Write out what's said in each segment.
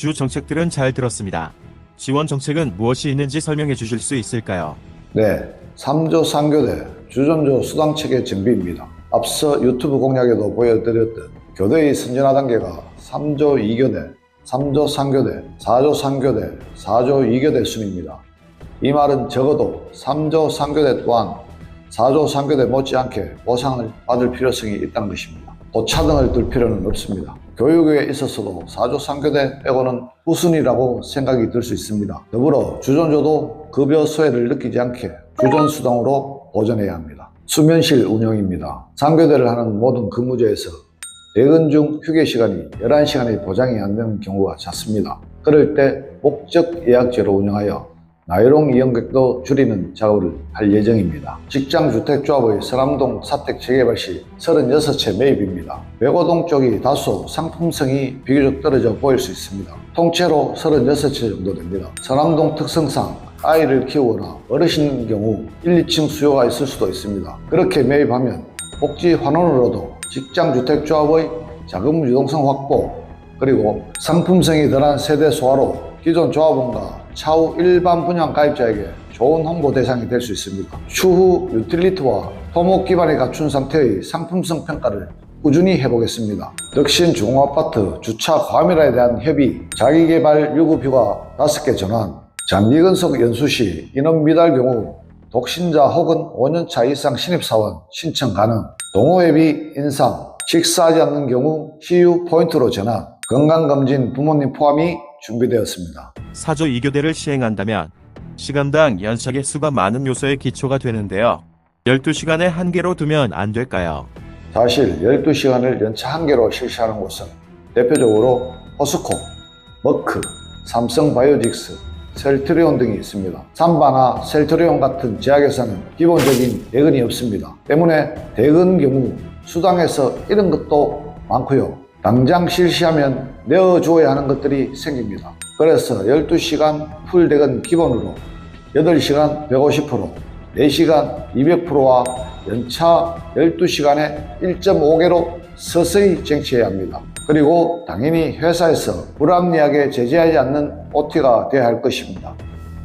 주 정책들은 잘 들었습니다. 지원 정책은 무엇이 있는지 설명해 주실 수 있을까요? 네, 3조 3교대 주전조 수당 체계 정비입니다. 앞서 유튜브 공약에도 보여드렸던 교대의 선진화 단계가 3조 2교대, 3조 3교대, 4조 3교대, 4조 2교대 순입니다. 이 말은 적어도 3조 3교대 또한 4조 3교대 못지않게 보상을 받을 필요성이 있다는 것입니다. 또 차등을 둘 필요는 없습니다. 교육에 있어서도 4조 3교대 빼고는 후순위라고 생각이 들 수 있습니다. 더불어 주전조도 급여 소외를 느끼지 않게 주전수당으로 보전해야 합니다. 수면실 운영입니다. 3교대를 하는 모든 근무제에서 퇴근 중 휴게 시간이 11시간이 보장이 안 되는 경우가 잦습니다. 그럴 때 목적 예약제로 운영하여 나이롱 이용객도 줄이는 작업을 할 예정입니다. 직장주택조합의 서남동 사택 재개발 시 36채 매입입니다. 백오동 쪽이 다소 상품성이 비교적 떨어져 보일 수 있습니다. 통째로 36채 정도 됩니다. 서남동 특성상 아이를 키우거나 어르신인 경우 1, 2층 수요가 있을 수도 있습니다. 그렇게 매입하면 복지 환원으로도 직장주택조합의 자금 유동성 확보 그리고 상품성이 덜한 세대 소화로 기존 조합원과 차후 일반 분양 가입자에게 좋은 홍보 대상이 될 수 있습니다. 추후 유틸리티와 토목 기반이 갖춘 상태의 상품성 평가를 꾸준히 해보겠습니다. 덕신 중앙아파트 주차 과밀화에 대한 협의, 자기개발 유급 휴가 5개 전환, 장기 근속 연수 시 인원 미달 경우 독신자 혹은 5년차 이상 신입사원 신청 가능, 동호회비 인상, 식사하지 않는 경우 시유 포인트로 전환, 건강검진 부모님 포함이 준비되었습니다. 4조 2교대를 시행한다면 시간당 연차 개수가 많은 요소의 기초가 되는데요. 12시간에 한 개로 두면 안 될까요? 사실 12시간을 연차 한 개로 실시하는 곳은 대표적으로 포스코, 머크, 삼성 바이오직스, 셀트리온 등이 있습니다. 삼바나 셀트리온 같은 제약회사는 기본적인 대근이 없습니다. 때문에 대근 경우 수당에서 잃은 것도 많고요. 당장 실시하면 내어주어야 하는 것들이 생깁니다. 그래서 12시간 풀 대근 기본으로 8시간 150%, 4시간 200%와 연차 12시간에 1.5개로 서서히 쟁취해야 합니다. 그리고 당연히 회사에서 불합리하게 제재하지 않는 OT가 되어야 할 것입니다.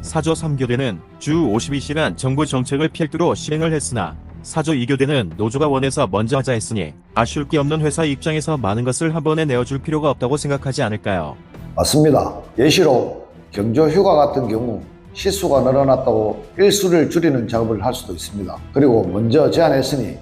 4조 3교대는 주 52시간 정부 정책을 필두로 시행을 했으나 4조 2교대는 노조가 원해서 먼저 하자 했으니 아쉬울 게 없는 회사 입장에서 많은 것을 한 번에 내어줄 필요가 없다고 생각하지 않을까요? 맞습니다. 예시로 경조 휴가 같은 경우 시수가 늘어났다고 일수를 줄이는 작업을 할 수도 있습니다. 그리고 먼저 제안했으니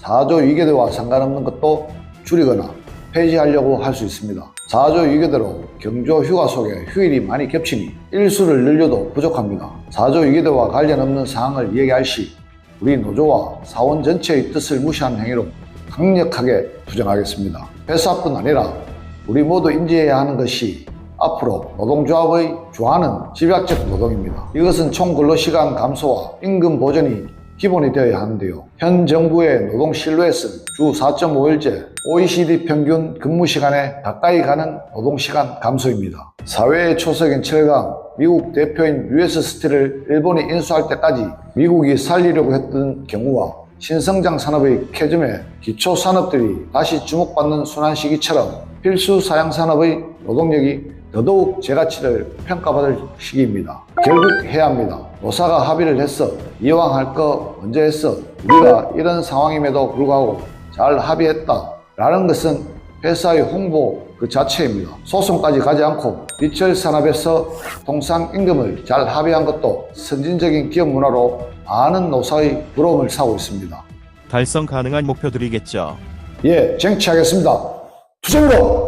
4조 2교대와 상관없는 것도 줄이거나 폐지하려고 할 수 있습니다. 4조 2교대로 경조 휴가 속에 휴일이 많이 겹치니 일수를 늘려도 부족합니다. 4조 2교대와 관련 없는 사항을 얘기할 시 우리 노조와 사원 전체의 뜻을 무시한 행위로 강력하게 부정하겠습니다. 회사뿐 아니라 우리 모두 인지해야 하는 것이 앞으로 노동조합의 주화는 집약적 노동입니다. 이것은 총 근로시간 감소와 임금 보전이 기본이 되어야 하는데요. 현 정부의 노동 실루엣은 주 4.5일제 OECD 평균 근무 시간에 가까이 가는 노동 시간 감소입니다. 사회의 초석인 철강, 미국 대표인 US 스틸을 일본이 인수할 때까지 미국이 살리려고 했던 경우와 신성장 산업의 캐즘에 기초 산업들이 다시 주목받는 순환 시기처럼 필수 사양 산업의 노동력이 더더욱 제 가치를 평가받을 시기입니다. 결국 해야 합니다. 노사가 합의를 했어. 이왕 할 거 언제 했어. 우리가 이런 상황임에도 불구하고 잘 합의했다. 라는 것은 회사의 홍보 그 자체입니다. 소송까지 가지 않고 비철 산업에서 통상 임금을 잘 합의한 것도 선진적인 기업 문화로 많은 노사의 부러움을 사고 있습니다. 달성 가능한 목표들이겠죠. 예, 쟁취하겠습니다. 투쟁으로!